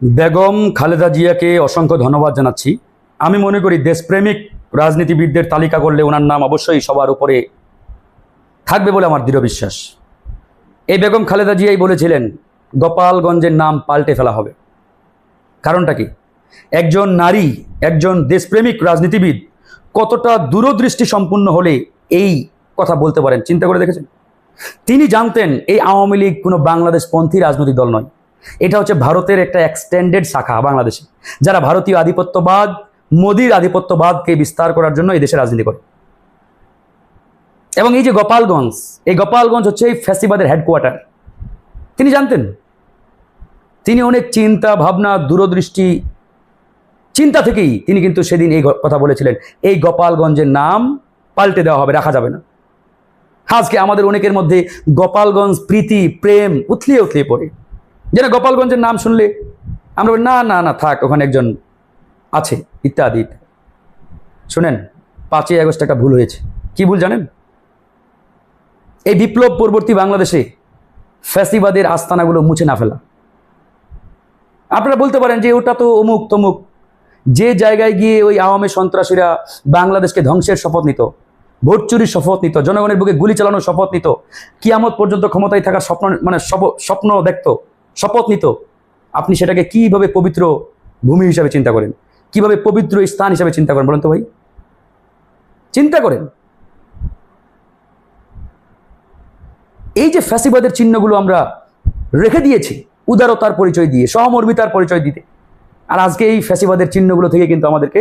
বেগম খালেদা জিয়াকে অসংখ্য ধন্যবাদ জানাচ্ছি। আমি মনে করি দেশপ্রেমিক রাজনীতিবিদদের তালিকা করলে ওনার নাম অবশ্যই সবার উপরে থাকবে বলে আমার দৃঢ় বিশ্বাস। এই বেগম খালেদা জিয়াই বলেছিলেন, গোপালগঞ্জের নাম পাল্টে ফেলা হবে। কারণটা কি? একজন নারী, একজন দেশপ্রেমিক রাজনীতিবিদ কতটা দূরদৃষ্টি সম্পূর্ণ হলে এই কথা বলতে পারেন? চিন্তা করে দেখেছেন? তিনি জানতেন এই আওয়ামী লীগ কোনো বাংলাদেশপন্থী রাজনৈতিক দল নয়। এটা হচ্ছে ভারতের একটা এক্সটেন্ডেড শাখা বাংলাদেশে। যারা ভারতীয় আধিপত্যবাদ, মোদির আধিপত্যবাদকে বিস্তার করার জন্য এই দেশে রাজনীতি করে। এবং এই যে গোপালগঞ্জ, এই গোপালগঞ্জ হচ্ছে এই ফ্যাসিবাদের হেডকোয়ার্টার তিনি জানতেন? তিনি অনেক চিন্তা, ভাবনা, দূরদৃষ্টি, চিন্তা থেকেই তিনি কিন্তু সেদিন এই কথা বলেছিলেন। এই গোপালগঞ্জের নাম পাল্টে দেওয়া হবে, রাখা যাবে না। আজকে আমাদের অনেকের মধ্যে গোপালগঞ্জ প্রীতি, প্রেম উথলিয়ে উথলিয়ে পড়ে। যেন গোপালগঞ্জের নাম শুনলে আমরা না না না, থাক, ওখানে একজন আছে, ইত্যাদি। শুনেন, পাঁচই আগস্ট একটা ভুল হয়েছে। কি ভুল জানেন? এই বিপ্লব পরবর্তী বাংলাদেশে ফ্যাসিবাদের আস্তানাগুলো মুছে না ফেলা। আপনারা বলতে পারেন যে ওটা তো অমুক তমুক। যে জায়গায় গিয়ে ওই আওয়ামী সন্ত্রাসীরা বাংলাদেশকে ধ্বংসের শপথ নিত, ভোট চুরির শপথ নিত, জনগণের বুকে গুলি চালানোর শপথ নিত, কিয়ামত পর্যন্ত ক্ষমতায় থাকার স্বপ্ন মানে স্বপ্ন দেখত শপথ নিত, আপনি সেটাকে কীভাবে পবিত্র ভূমি হিসাবে চিন্তা করেন? কীভাবে পবিত্র স্থান হিসাবে চিন্তা করেন বলেন তো ভাই? চিন্তা করেন। এই যে ফ্যাসিবাদের চিহ্নগুলো আমরা রেখে দিয়েছি, উদারতার পরিচয় দিয়ে, সহমর্মিতার পরিচয় দিতে, আর আজকে এই ফ্যাসিবাদের চিহ্নগুলো থেকে কিন্তু আমাদেরকে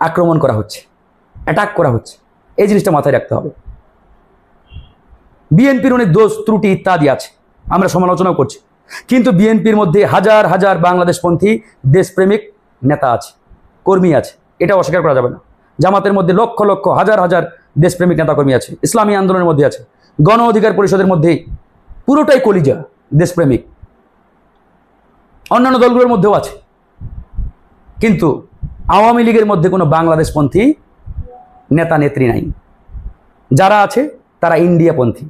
আক্রমণ করা হচ্ছে অ্যাটাক করা হচ্ছে। এই জিনিসটা মাথায় রাখতে হবে। বিএনপির অনেক দোষ, ত্রুটি, ইত্যাদি আছে। আমরা সমালোচনাও করছি। কিন্তু বিএনপির মধ্যে হাজার হাজার বাংলাদেশপন্থী দেশপ্রেমিক নেতা আছে, কর্মী আছে এটা অস্বীকার করা যাবে না। জামাতের মধ্যে লক্ষ লক্ষ, হাজার হাজার দেশপ্রেমিক নেতাকর্মী আছে, ইসলামী আন্দোলনের মধ্যে আছে, গণ অধিকার পরিষদের মধ্যে পুরোটাই কলিজা দেশপ্রেমিক। অন্যান্য দলগুলোর মধ্যেও আছে। কিন্তু আওয়ামী লীগের মধ্যে কোনো বাংলাদেশপন্থী নেতা, নেত্রী নাই। যারা আছে, তারা ইন্ডিয়াপন্থী,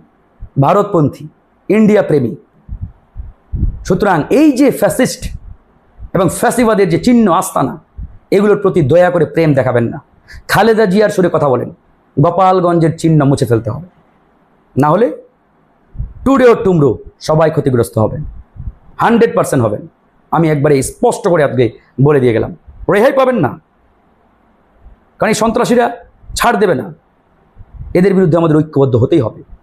ভারতপন্থী। ইন্ডিয়া প্রেমী। সুতরাং এই যে ফ্যাসিস্ট এবং ফ্যাসিবাদের যে চিহ্ন আস্তানা, এগুলোর প্রতি দয়া করে প্রেম দেখাবেন না। খালেদা জিয়ার সুরে কথা বলেন, গোপালগঞ্জের চিহ্ন মুছে ফেলতে হবে। না হলে টুডে ও টুমরো সবাই ক্ষতিগ্রস্ত হবেন, হান্ড্রেড পার্সেন্ট হবেন। আমি একবারে স্পষ্ট করে আজকে বলে দিয়ে গেলাম। রেহাই পাবেন না। কারণ এই সন্ত্রাসীরা ছাড় দেবে না। এদের বিরুদ্ধে আমাদের ঐক্যবদ্ধ হতেই হবে।